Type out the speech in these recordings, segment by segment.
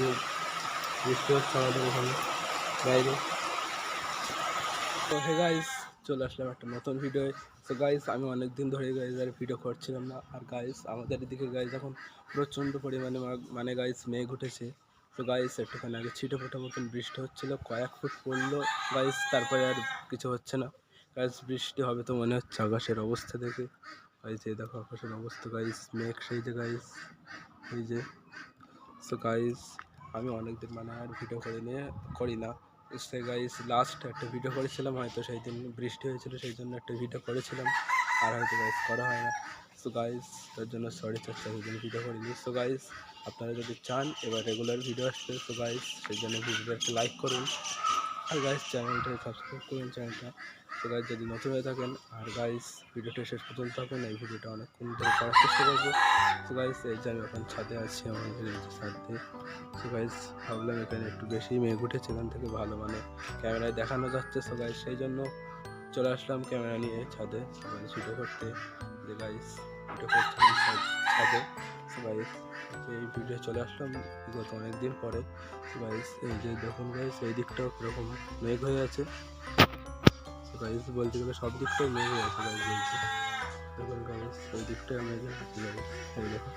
যে বৃষ্টি হচ্ছে আমাদের এখানে, বাইরে। তো হে গাইস চলে আসলাম একটা নতুন ভিডিও তো গাইস আমি অনেক দিন ধরে গাইজ আর ভিডিও করছিলাম না। আর গাইস আমাদের এদিকে গাইজ এখন প্রচণ্ড পরিমাণে মানে গাইস মেঘ উঠেছে। তো গাইস একটুখানি আগে ছিটে ফোটা মতন বৃষ্টি হচ্ছিল, কয়েক ফুট পড়ল। গাইস তারপরে আর কিছু হচ্ছে না। গাইস বৃষ্টি হবে তো মনে হচ্ছে আকাশের অবস্থা দেখে। গাইস এই দেখো আকাশের অবস্থা গাইস মেঘ সেই যে গাইস এই যে। সো গাইস আমি অনেক দিন মানে আর ভিডিও করে নিয়ে করি না সে গাইস লাস্ট একটা ভিডিও করেছিলাম, হয়তো সেই দিন বৃষ্টি হয়েছিল, সেই জন্য একটা ভিডিও করেছিলাম। আর হয়তো গাইস করা হয় না। সো গাইস তার জন্য সরি চেষ্টা সেই জন্য ভিডিও করিনি। সো গাইস আপনারা যদি চান, এবার রেগুলার ভিডিও আসবে। সো গাইস সেই জন্য ভিডিওটা একটা লাইক করুন। আর গাইস চ্যানেলটা সাবস্ক্রাইব করুন চ্যানেলটা তো গাইস যদি নতুন হয়ে থাকেন, আর গাইস ভিডিওটা শেষ পর্যন্ত থাকুন, এই ভিডিওটা অনেকক্ষণ ধরে করার চেষ্টা করব। তো গাইস এই যে আমি এখন ছাদে আছি আমাদের ছাদে। তো গাইস ভাবলাম এখানে একটু বেশি মেঘ উঠেছে, এখান থেকে ভালো মানে ক্যামেরায় দেখানো যাচ্ছে। সো গাইস সেই জন্য চলে আসলাম ক্যামেরা নিয়ে ছাদে ভিডিও করতে। যে গাইস সো গাইস এই ভিডিও চলে আসলাম বিগত অনেক দিন পরে। গাইস এই যে দেখুন গাইস এই দিকটাও কীরকম মেঘ হয়ে আছে। গাইস বলতে গেলে সব দিকটাই মেঘ হয়ে আছে গাইস এই যে দেখুন গাইস ওই দিকটাই মেঘ হয়ে আছে গাইস এই দেখুন।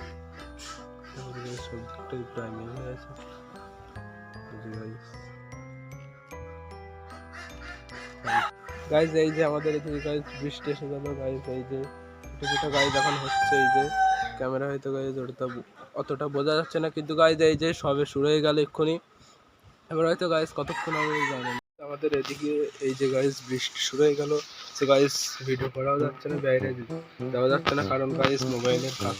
দেখুন guys, সব দিকটাই প্রায় মেঘ হয়ে আছে। এই গাইস গাইজ এই যে আমাদের এদিকে গাইজ বৃষ্টি এসে গেল গাইজ এই যে ছোটো ছোটো গাইজ এখন হচ্ছে, এই যে ক্যামেরা হয়তো গাইজ ওটা অতটা বোঝা যাচ্ছে না, কিন্তু গাইজ এই যে সবে শুরু হয়ে গেল এক্ষুনি। এবার হয়তো গাইজ কতক্ষণ হবে জানি আমাদের এদিকে এই যে গাইজ বৃষ্টি শুরু হয়ে গেল, সে গাইজ ভিডিও করাও যাচ্ছে না, বাইরে যাওয়া যাচ্ছে না, কারণ গাইজ মোবাইলের কাজ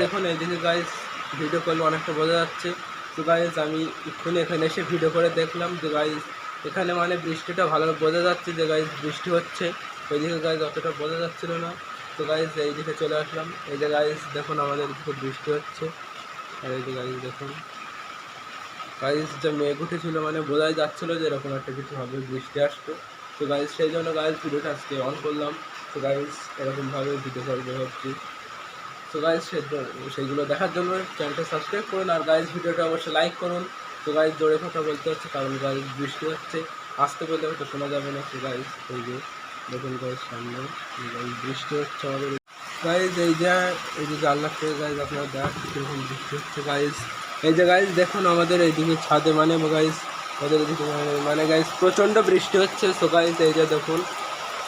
দেখুন এইদিকে গাইজ ভিডিও করলে অনেকটা বোঝা যাচ্ছে। তো গাইজ আমি এক্ষুনি এখানে এসে ভিডিও করে দেখলাম যে গাইজ এখানে মানে বৃষ্টিটা ভালো বোঝা যাচ্ছে যে গাইজ বৃষ্টি হচ্ছে। ওইদিকে গাইজ অতটা বোঝা যাচ্ছিল না। তো গাইজ এইদিকে চলে আসলাম। এই যে গাইজ দেখুন আমাদের এদিকে বৃষ্টি হচ্ছে। আর এই যে গাইজ দেখুন। গাইজ যে মেঘ উঠেছিল মানে বোঝাই যাচ্ছিল যে এরকম একটা কিছু হবে, বৃষ্টি আসতো তো গাইজ সেই জন্য গাইজ ভিডিওটা আজকে অন করলাম। তো গাইজ এরকমভাবে ভিডিও করব ভাবছি। তো গাইজ সেইগুলো দেখার জন্য চ্যানেলটা সাবস্ক্রাইব করুন। আর গাইজ ভিডিওটা অবশ্যই লাইক করুন। তো গাইজ জোরে কথা বলতে হচ্ছে, কারণ গাইজ বৃষ্টি হচ্ছে। আসতে বললে হয়তো শোনা যাবে না। তো গাইজ এই যে, দেখুন গাইজ সামনে বৃষ্টি হচ্ছে আমাদের। গাইজ এই যে এই যে জানলা থেকে গাইজ আপনারা দেখ কীরকম বৃষ্টি হচ্ছে গাইজ এই যে গাইজ দেখুন আমাদের এইদিকে ছাদে মানে গাইজ আমাদের এদিকে মানে- মানে গাইজ প্রচণ্ড বৃষ্টি হচ্ছে। সো গাইজ এই যে দেখুন,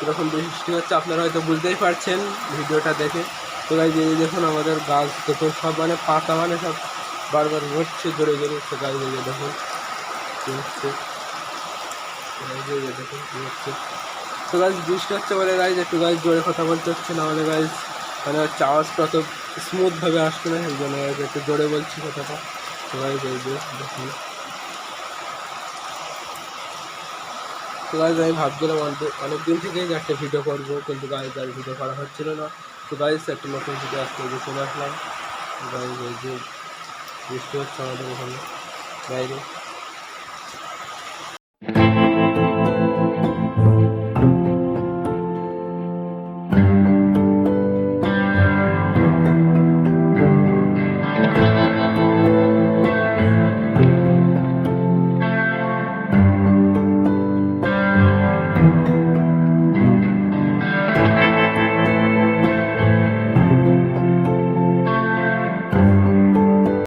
কীরকম বৃষ্টি হচ্ছে। আপনারা হয়তো বুঝতেই পারছেন, ভিডিওটা দেখে। তো গাইজ এই দেখুন আমাদের গাছ দেখুন, সব মানে পাতা মানে সব বারবার হচ্ছে জোরে জোরে তো গাছ এই দেখুন দেখুন তো গাইজ বৃষ্টি হচ্ছে বলে গাইজ একটু গাইজ জোরে কথা বলতে হচ্ছে, না হলে গাইজ মানে হচ্ছে আওয়াজটা অত স্মুথভাবে আসছে না সেই জন্য একটু জোরে বলছি কথাটা। এই যে দেখুন। তো গাইজ আমি ভাবছিলাম অনেক- দিন থেকেই একটা ভিডিও করব, কিন্তু গাইজ আর ভিডিও করা হচ্ছিল না। তো গাইস একটা নতুন ভিডিও আজকে যে চলে আসলাম। এই যে বৃষ্টি হচ্ছে আমাদের ওখানে বাইরে।